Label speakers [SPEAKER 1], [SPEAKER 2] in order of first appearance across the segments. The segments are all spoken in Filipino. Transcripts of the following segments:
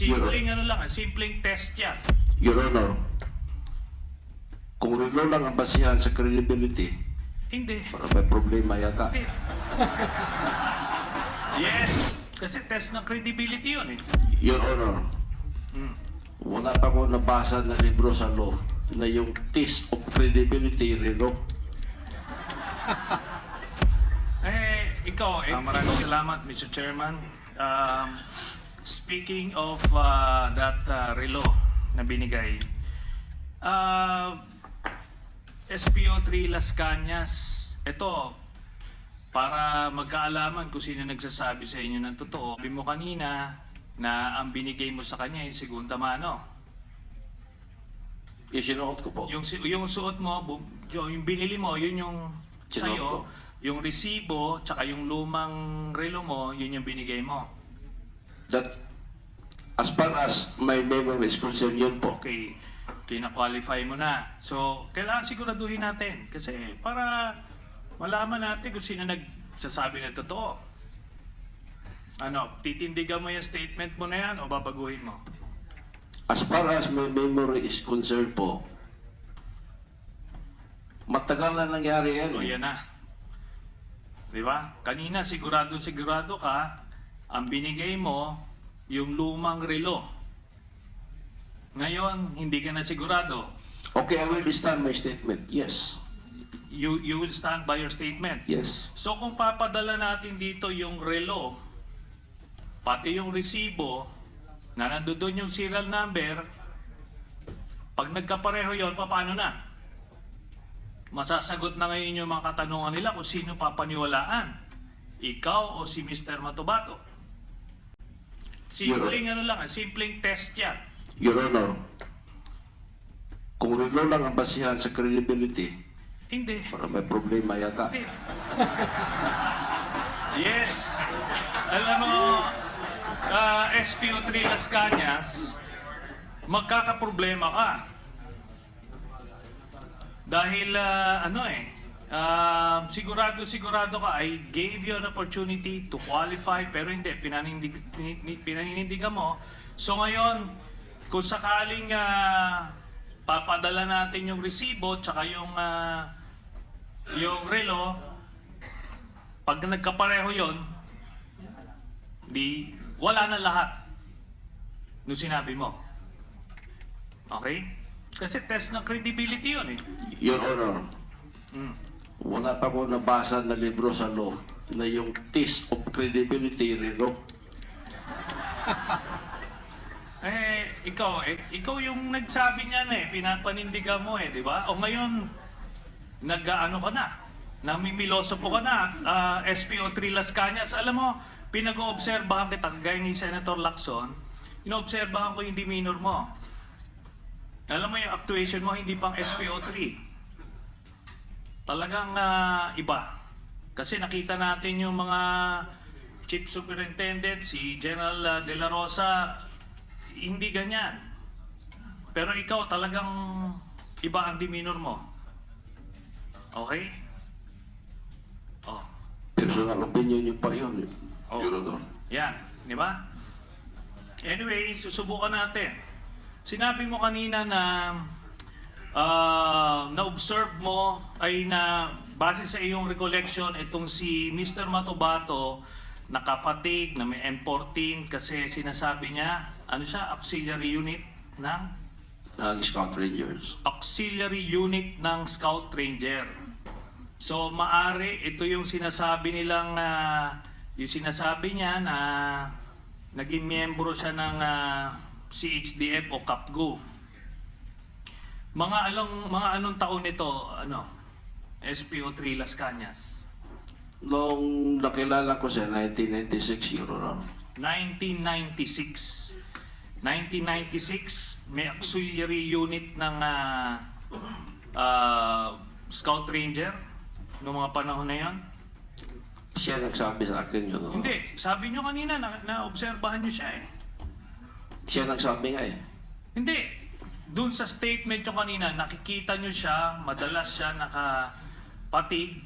[SPEAKER 1] Simpleng ano lang, simpleng test yan.
[SPEAKER 2] Your Honor, kung relo lang ang basihan sa credibility,
[SPEAKER 1] Hindi.
[SPEAKER 2] para may problema yata.
[SPEAKER 1] Hindi. yes. Kasi test ng credibility yun eh.
[SPEAKER 2] Your Honor,
[SPEAKER 1] Mm.
[SPEAKER 2] wala pa ako nabasa na libro sa law na yung test of credibility relo.
[SPEAKER 1] Eh, ikaw, eh, maraming salamat, Mr. Chairman. Um, speaking of uh, that uh, relo na binigay, uh, SPO3 Las Cañas, ito, para magkaalaman kung sino nagsasabi sa inyo ng totoo. Sabi mo kanina na ang binigay mo sa kanya yung segunda mano.
[SPEAKER 2] Isinuot ko po.
[SPEAKER 1] Yung, si- yung suot mo, bu- yung, yung binili mo, yun yung
[SPEAKER 2] Sinuot
[SPEAKER 1] sa'yo.
[SPEAKER 2] ko.
[SPEAKER 1] Yung resibo, tsaka yung lumang relo mo, yun yung binigay mo.
[SPEAKER 2] That, as far as my memory is concerned, yun po.
[SPEAKER 1] Okay, kina-qualify mo na. So, kailangan siguraduhin natin. Kasi para malaman natin kung sino nagsasabi ng totoo. Ano, titindigan mo yung statement mo na yan o babaguhin mo?
[SPEAKER 2] As far as my memory is concerned po, matagal na nangyari yan.
[SPEAKER 1] O
[SPEAKER 2] eh.
[SPEAKER 1] yan na. Di ba? Kanina sigurado sigurado ka, ang binigay mo yung lumang relo. Ngayon, hindi ka na sigurado.
[SPEAKER 2] Okay, I will stand my statement. Yes.
[SPEAKER 1] You, you will stand by your statement.
[SPEAKER 2] Yes.
[SPEAKER 1] So kung papadala natin dito yung relo, pati yung resibo, na nandoon yung serial number, pag nagkapareho yon paano na? Masasagot na ngayon yung mga katanungan nila kung sino papaniwalaan. Ikaw o si Mr. Matubato. Simpleng ano lang, simpleng test yan.
[SPEAKER 2] Your Honor, kung relo lang ang basihan sa credibility,
[SPEAKER 1] Hindi.
[SPEAKER 2] para may problema yata.
[SPEAKER 1] Hindi. Yes. Alam mo, uh, SPO3 Las Cañas, magkakaproblema ka. Dahil, ah, ano eh, ah, sigurado sigurado ka, I gave you an opportunity to qualify, pero hindi, pinanindig, ni- ni- pinaninindigan mo. So ngayon, kung sakaling ah, papadala natin yung resibo, tsaka yung, ah, yung relo, pag nagkapareho yon, di, wala na lahat nung sinabi mo. Okay? Kasi test ng credibility yun eh.
[SPEAKER 2] Your Honor,
[SPEAKER 1] Mm.
[SPEAKER 2] Wala pa ako nabasa na libro sa law na yung test of credibility relo.
[SPEAKER 1] Eh, ikaw, eh, ikaw yung nagsabi niyan eh, pinapanindigan mo eh, di ba? O ngayon, nag-ano ka na, namimiloso po ka na, ah, SPO3 Las Cañas. Alam mo, pinag-oobserbahan kita, gaya ni Senator Lacson, inoobserbahan ko yung demeanor mo. Alam mo yung actuation mo, hindi pang SPO3. Talagang ah, iba. Kasi nakita natin yung mga chief superintendent, si General ah, De La Rosa, hindi ganyan. Pero ikaw talagang iba ang demeanor mo. Okay? Oh.
[SPEAKER 2] Personal opinion yung pa yun.
[SPEAKER 1] Oh.
[SPEAKER 2] Your Honor.
[SPEAKER 1] Yan, di ba? Anyway, susubukan natin. Sinabi mo kanina na ah, na-observe mo ay na base sa iyong recollection itong si Mr. Matobato nakafatig na may M14 kasi sinasabi niya ano siya auxiliary unit ng
[SPEAKER 2] Ang Scout Rangers.
[SPEAKER 1] auxiliary unit ng Scout Ranger. So maari ito yung sinasabi nilang ah, yung sinasabi niya na naging miyembro siya ng ah, CHDF o CAPGO. Mga along mga anong taon ito ano SPO3 Las Cañas.
[SPEAKER 2] Noong nakilala ko siya, 1996, Your Honor.
[SPEAKER 1] 1996. 1996, may auxiliary unit ng ah, ah, Scout Ranger noong mga panahon na yon.
[SPEAKER 2] Siya nagsabi sa akin yun. Honor.
[SPEAKER 1] Hindi, sabi nyo kanina na, na-obserbahan nyo siya eh.
[SPEAKER 2] Siya nagsabi nga eh.
[SPEAKER 1] Hindi, dun sa statement nyo kanina, nakikita nyo siya, madalas siya nakapatig,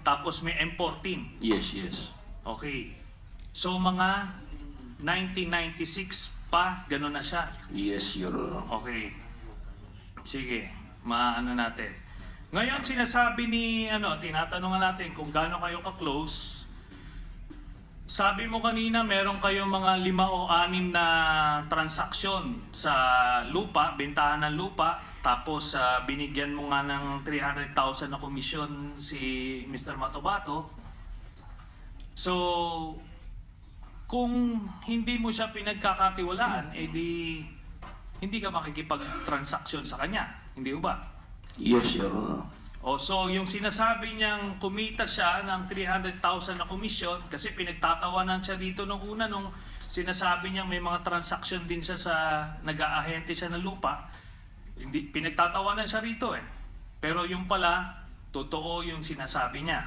[SPEAKER 1] tapos may M14.
[SPEAKER 2] Yes, yes.
[SPEAKER 1] Okay. So mga 1996 pa, ganun na siya.
[SPEAKER 2] Yes, Your Honor.
[SPEAKER 1] Okay. Sige, maano natin. Ngayon sinasabi ni ano, tinatanungan natin kung gaano kayo ka-close. Sabi mo kanina meron kayong mga lima o anim na transaksyon sa lupa, bentahan ng lupa, tapos ah, binigyan mo nga ng 300,000 na komisyon si Mr. Matobato. So, kung hindi mo siya pinagkakatiwalaan, edi hindi ka makikipag-transaksyon sa kanya. Hindi ba?
[SPEAKER 2] Yes, Your Honor.
[SPEAKER 1] O so, yung sinasabi niyang kumita siya ng 300,000 na komisyon kasi pinagtatawanan siya dito nung una nung sinasabi niya may mga transaksyon din siya sa nag-aahente siya ng lupa. Hindi, pinagtatawanan siya rito eh. Pero yung pala, totoo yung sinasabi niya.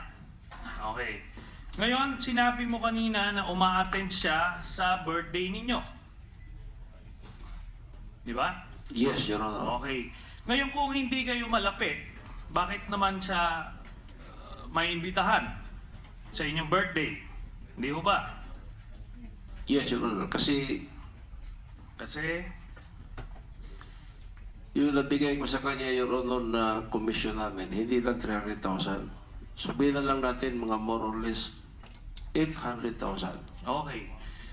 [SPEAKER 1] Okay. Ngayon, sinabi mo kanina na uma-attend siya sa birthday ninyo. Di ba?
[SPEAKER 2] Yes, Your Honor.
[SPEAKER 1] Okay. Ngayon kung hindi kayo malapit, bakit naman siya uh, may imbitahan sa inyong birthday? Hindi ho ba?
[SPEAKER 2] Yes, Your Honor. Kasi
[SPEAKER 1] Kasi,
[SPEAKER 2] yung nabigay ko sa kanya, Your Honor, na commission namin, hindi lang 300,000. Sabihin na lang natin mga more or less 800,000.
[SPEAKER 1] okay.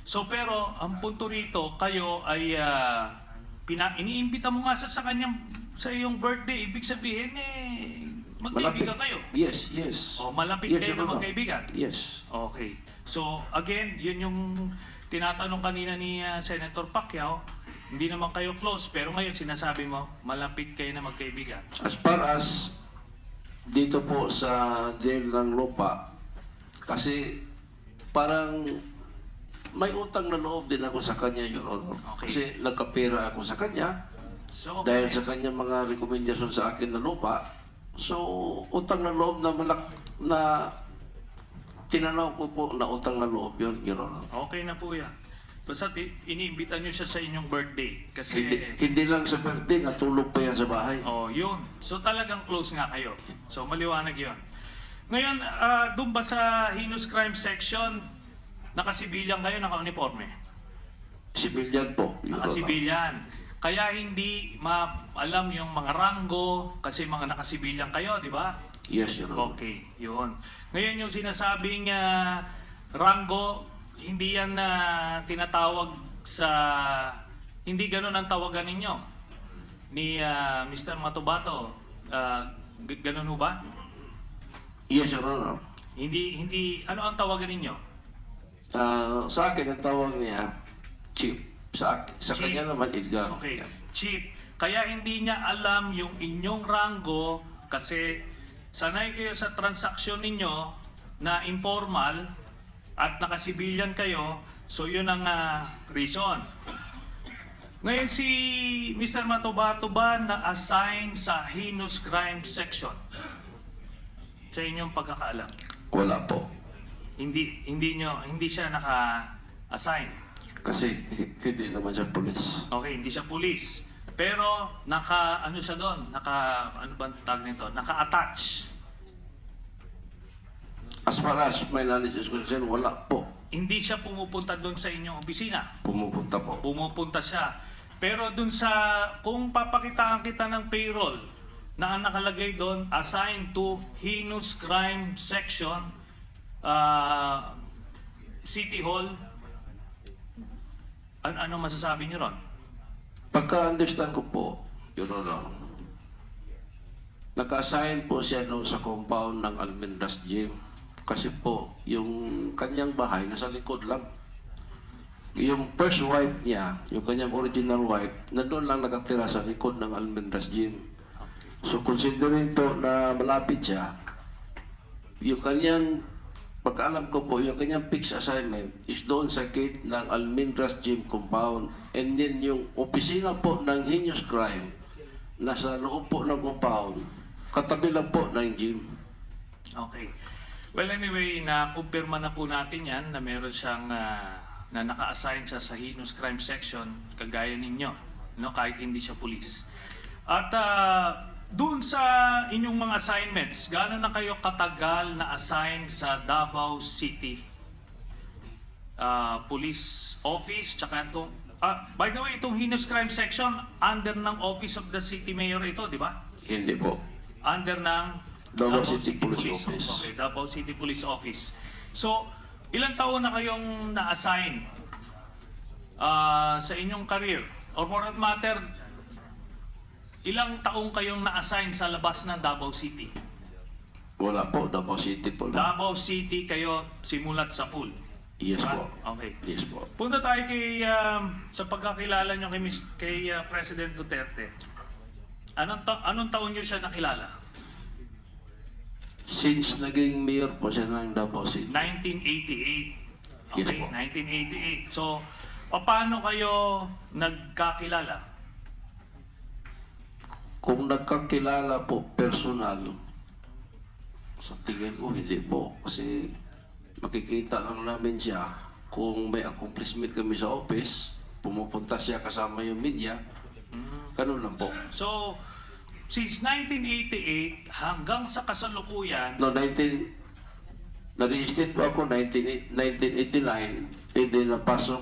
[SPEAKER 1] So pero, ang punto rito, kayo ay uh, pina, iniimbita mo nga sa, sa kanyang sa iyong birthday. Ibig sabihin, eh, magkaibigan kayo.
[SPEAKER 2] Yes, yes.
[SPEAKER 1] O malapit
[SPEAKER 2] Yes,
[SPEAKER 1] kayo na magkaibigan.
[SPEAKER 2] Yes.
[SPEAKER 1] Okay. So, again, yun yung tinatanong kanina ni uh, Senator Pacquiao. Hindi naman kayo close, pero ngayon sinasabi mo, malapit kayo na magkaibigan.
[SPEAKER 2] As far as dito po sa jail ng lupa, kasi parang may utang na loob din ako sa kanya, Your Honor.
[SPEAKER 1] Okay.
[SPEAKER 2] Kasi nagkapera ako sa kanya
[SPEAKER 1] So,
[SPEAKER 2] dahil sa kanyang mga rekomendasyon sa akin na lupa. So, utang na loob na malak na tinanaw ko po na utang na loob yun, Your Honor.
[SPEAKER 1] okay na po yan. Basta iniimbita nyo siya sa inyong birthday. Kasi,
[SPEAKER 2] Hindi, hindi lang sa birthday, natulog pa yan sa bahay.
[SPEAKER 1] oh, yun. So, talagang close nga kayo. So, maliwanag yun. Ngayon, ah, doon ba sa heinous crime section, nakasibilyan kayo, naka-uniforme?
[SPEAKER 2] Civilian po, Your Honor.
[SPEAKER 1] Nakasibilyan. Kaya hindi ma-alam yung mga ranggo kasi mga nakasibilyan kayo, di ba?
[SPEAKER 2] Yes, Your Honor.
[SPEAKER 1] Okay, yun. Ngayon yung sinasabing ah, ranggo, hindi yan na tinatawag sa... Hindi ganun ang tawagan ninyo ni ah, Mr. Matubato. G- ganun ho ba?
[SPEAKER 2] Yes, Your Honor.
[SPEAKER 1] Hindi, hindi, ano ang tawagan ninyo?
[SPEAKER 2] Ah, sa akin, ang tawag niya, Chief. Sa, sa
[SPEAKER 1] Chief.
[SPEAKER 2] kanya naman, Edgar.
[SPEAKER 1] Okay, Chief. Kaya hindi niya alam yung inyong ranggo kasi sanay kayo sa transaksyon ninyo na informal at nakasibilyan kayo, so yun ang ah, reason. Ngayon si Mr. Matobato ba na-assign sa heinous crime section? Sa inyong pagkakaalam?
[SPEAKER 2] Wala po.
[SPEAKER 1] Hindi hindi nyo hindi siya naka-assign.
[SPEAKER 2] Kasi hindi naman siya polis.
[SPEAKER 1] Okay, hindi siya pulis. Pero naka ano siya doon? Naka ano ba tawag nito? Naka-attach.
[SPEAKER 2] As far as my knowledge is concerned, wala po.
[SPEAKER 1] Hindi siya pumupunta doon sa inyong opisina.
[SPEAKER 2] Pumupunta po.
[SPEAKER 1] Pumupunta siya. Pero doon sa kung papakitaan kita ng payroll na nakalagay doon assigned to heinous crime section uh, City Hall an ano masasabi niyo ron?
[SPEAKER 2] Pagka-understand ko po, Your Honor, naka-assign po siya doon sa compound ng Almendras Gym. Kasi po, yung kanyang bahay nasa likod lang. Yung first wife niya, yung kanyang original wife, na doon lang nakatira sa likod ng Almendras Gym. So considering po na malapit siya, yung kanyang, pagkaalam ko po, yung kanyang fixed assignment is doon sa gate ng Almendras Gym compound. And then yung opisina po ng heinous crime, nasa loob po ng compound, katabi lang po ng gym.
[SPEAKER 1] Okay. Well, anyway, na-confirma na po natin yan na meron siyang ah, na naka-assign siya sa heinous crime section kagaya ninyo, no, kahit hindi siya pulis. At ah, doon sa inyong mga assignments, gaano na kayo katagal na assign sa Davao City ah, Police Office tsaka itong ah, by the way, itong heinous crime section, under ng Office of the City Mayor ito, di ba?
[SPEAKER 2] Hindi po.
[SPEAKER 1] Under ng
[SPEAKER 2] Davao City Police Office.
[SPEAKER 1] Okay, Davao City Police Office. So, ilang taon na kayong na-assign ah, sa inyong career? Or for that matter, ilang taong kayong na-assign sa labas ng Davao City?
[SPEAKER 2] Wala po, Davao City po lang.
[SPEAKER 1] Davao City kayo simulat sa pool.
[SPEAKER 2] Yes po.
[SPEAKER 1] Okay.
[SPEAKER 2] Yes po.
[SPEAKER 1] Punta tayo kay um, sa pagkakilala nyo kay, Mis- kay uh, President Duterte. Anong, ta- anong taon nyo siya nakilala?
[SPEAKER 2] Since naging mayor po siya ng Davao City.
[SPEAKER 1] 1988.
[SPEAKER 2] Yes
[SPEAKER 1] Okay,
[SPEAKER 2] po.
[SPEAKER 1] 1988. So, paano kayo nagkakilala?
[SPEAKER 2] Kung nagkakilala po personal, sa tingin ko hindi po. Kasi makikita lang namin siya kung may accomplishment kami sa office, pumupunta siya kasama yung media, ganun lang po.
[SPEAKER 1] So, since 1988 hanggang sa kasalukuyan,
[SPEAKER 2] No, 19... Na-reinstate po ako 19, 1989, and then napasok,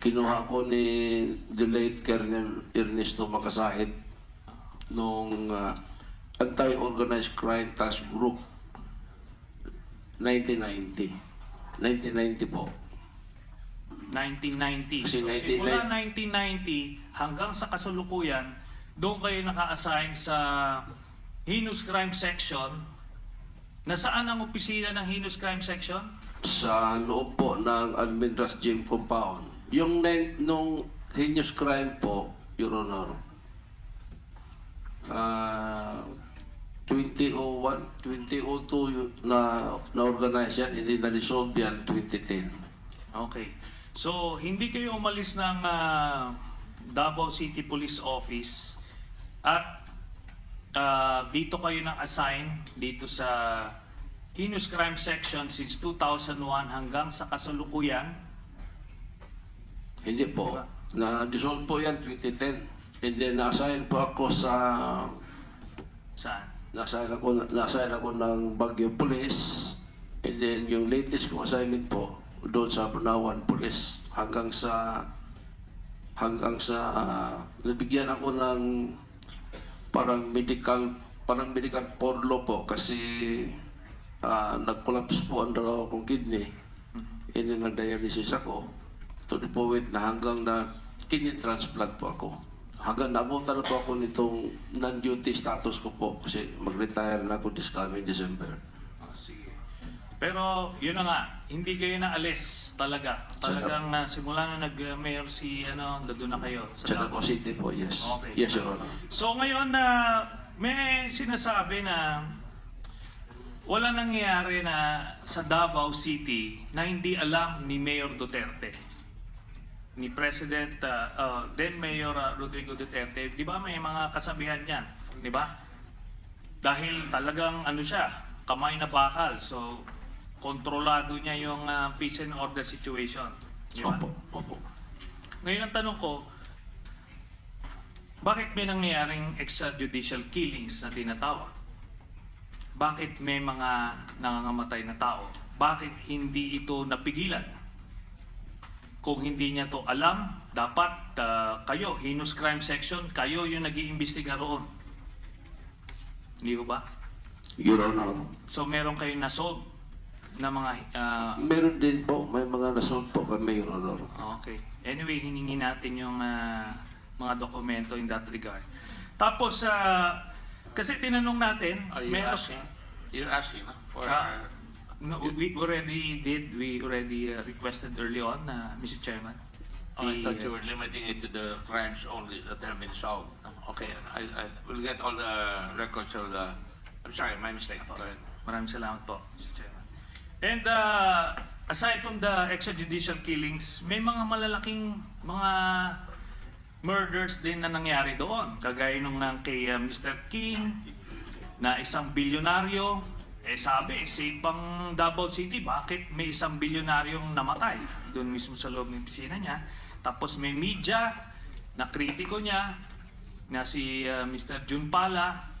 [SPEAKER 2] kinuha ko ni the late Colonel Ernesto Makasahid nung ah, Anti-Organized Crime Task Group 1990. 1990 po.
[SPEAKER 1] 1990.
[SPEAKER 2] Kasi
[SPEAKER 1] So,
[SPEAKER 2] 1990
[SPEAKER 1] simula 1990 hanggang sa kasalukuyan, doon kayo naka-assign sa Heinous Crime Section. Nasaan ang opisina ng Heinous Crime Section?
[SPEAKER 2] Sa loob po ng Almendras Gym Compound. Yung nung heinous crime po, Your Honor, ah 2001, 2002 yun- na na-organize yan, hindi na-resolve yan 2010.
[SPEAKER 1] Okay. So, hindi kayo umalis ng ah, Davao City Police Office at ah, dito kayo nang-assign dito sa Heinous Crime Section since 2001 hanggang sa kasalukuyan.
[SPEAKER 2] Hindi po.
[SPEAKER 1] Diba?
[SPEAKER 2] Na-dissolve po yan 2010. And then na-assign po ako sa
[SPEAKER 1] Saan?
[SPEAKER 2] Nasa ako, nasa ako ng Baguio Police. And then yung latest kong assignment po, doon sa Bunawan Police. Hanggang sa, hanggang sa, ah, nabigyan ako ng parang medical, parang medical porlo po kasi ah, nag-collapse po ang dalawa kong kidney. And then nag-dialysis ako. To the point na hanggang na kidney transplant po ako. Hanggang nabutan na po ako nitong non-duty status ko po kasi mag-retire na ako this coming December.
[SPEAKER 1] Oh, sige. Pero yun na nga, hindi kayo naalis talaga. Talagang na simula na nag-mayor si ano, doon na kayo.
[SPEAKER 2] Sa. Davao City po, yes.
[SPEAKER 1] Okay.
[SPEAKER 2] Yes, Your Honor.
[SPEAKER 1] So ngayon na may sinasabi na wala nangyayari na sa Davao City na hindi alam ni Mayor Duterte. Ni President, uh, uh, then Mayor uh, Rodrigo Duterte. Di ba may mga kasabihan yan? Di ba? Dahil talagang ano siya, kamay na bakal. So, kontrolado niya yung uh, peace and order situation. Di ba?
[SPEAKER 2] Opo, opo.
[SPEAKER 1] Ngayon ang tanong ko, bakit may nangyayaring extrajudicial killings na tinatawag? Bakit may mga nangangamatay na tao? Bakit hindi ito napigilan? Kung hindi niya to alam, dapat ah, kayo, heinous crime section, kayo yung nag-iimbestiga roon. Hindi ko ba?
[SPEAKER 2] Your Honor.
[SPEAKER 1] So meron kayong nasolve na mga ah,
[SPEAKER 2] Meron din po, may mga nasunod po kami, Your Honor.
[SPEAKER 1] Okay. Anyway, hiningi natin yung ah, mga dokumento in that regard. Tapos, ah, kasi tinanong natin,
[SPEAKER 3] Are you
[SPEAKER 1] meron-
[SPEAKER 3] asking? You're asking huh, for
[SPEAKER 1] Ah, no, we already did, we already uh, requested early on, uh, Mr. Chairman.
[SPEAKER 3] Oh, I
[SPEAKER 1] The,
[SPEAKER 3] thought you were limiting it to the crimes only that have been solved. Okay, I, I will get all the records of the. I'm sorry, my mistake. Go ahead.
[SPEAKER 1] Maraming salamat po, Mr. Chairman. And uh, aside from the extrajudicial killings, may mga malalaking mga murders din na nangyari doon. Kagaya nung ng kay uh, Mr. King, na isang bilyonaryo, eh sabi, safe pang Davao City, bakit may isang bilyonaryong namatay doon mismo sa loob ng pisina niya. Tapos may media na kritiko niya na si uh, Mr. Jun Pala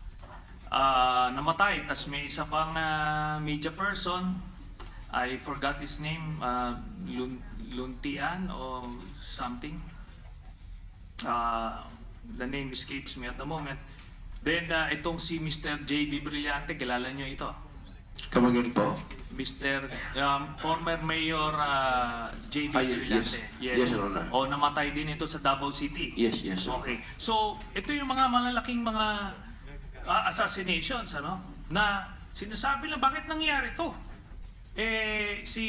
[SPEAKER 1] ah, namatay. Tapos may isa pang ah, media person, I forgot his name, ah, Lun- Luntian o something. Uh, the name escapes me at the moment. Then, uh, itong si Mr. JB Brillante, kilala nyo ito.
[SPEAKER 2] Kamagin po.
[SPEAKER 1] Mr. Um, former Mayor uh, JB
[SPEAKER 2] Ah, ye- yes.
[SPEAKER 1] Brillante.
[SPEAKER 2] Yes, Your Honor.
[SPEAKER 1] O namatay din ito sa Davao City.
[SPEAKER 2] Yes, yes. sir.
[SPEAKER 1] Okay. So, ito yung mga malalaking mga ah, assassinations, ano? Na sinasabi lang, bakit nangyari to? Eh, si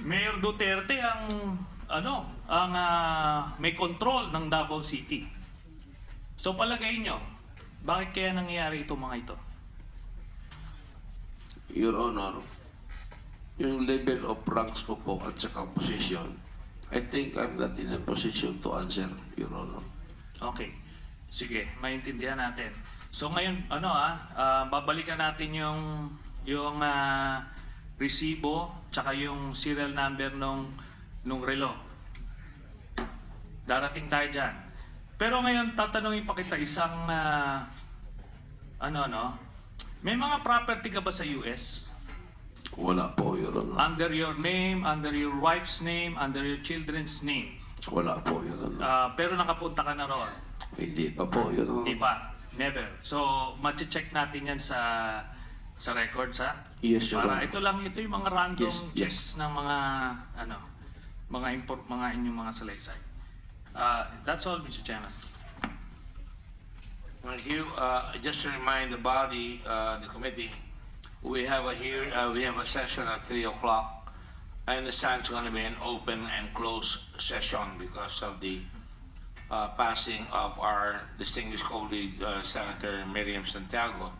[SPEAKER 1] Mayor Duterte ang, ano, ang ah, may control ng Davao City. So, palagay nyo, bakit kaya nangyayari itong mga ito?
[SPEAKER 2] Your Honor, yung level of ranks ko po at saka position, I think I'm not in a position to answer, Your Honor.
[SPEAKER 1] Okay. Sige, maintindihan natin. So ngayon, ano ah, ah, babalikan natin yung yung ah, resibo tsaka yung serial number nung nung relo. Darating tayo diyan. Pero ngayon tatanungin pa kita isang ah, ano no? May mga property ka ba sa US?
[SPEAKER 2] Wala po, Your Honor.
[SPEAKER 1] Under your name, under your wife's name, under your children's name.
[SPEAKER 2] Wala po, Your Honor.
[SPEAKER 1] Ah, pero nakapunta ka na roon.
[SPEAKER 2] Hindi pa po, Your Honor.
[SPEAKER 1] Di pa. Never. So, check natin yan sa sa records ha.
[SPEAKER 2] Yes, Your
[SPEAKER 1] Para
[SPEAKER 2] Honor.
[SPEAKER 1] ito lang ito yung mga random
[SPEAKER 2] Yes, yes.
[SPEAKER 1] checks ng mga ano mga import mga inyong mga salaysay. Uh, that's all Mr. Chairman.
[SPEAKER 3] Thank you. Uh, just to remind the body, uh, the committee, we have a here, uh, we have a session at three o'clock. I understand it's going to be an open and closed session because of the uh, passing of our distinguished colleague, uh, Senator Miriam Santiago.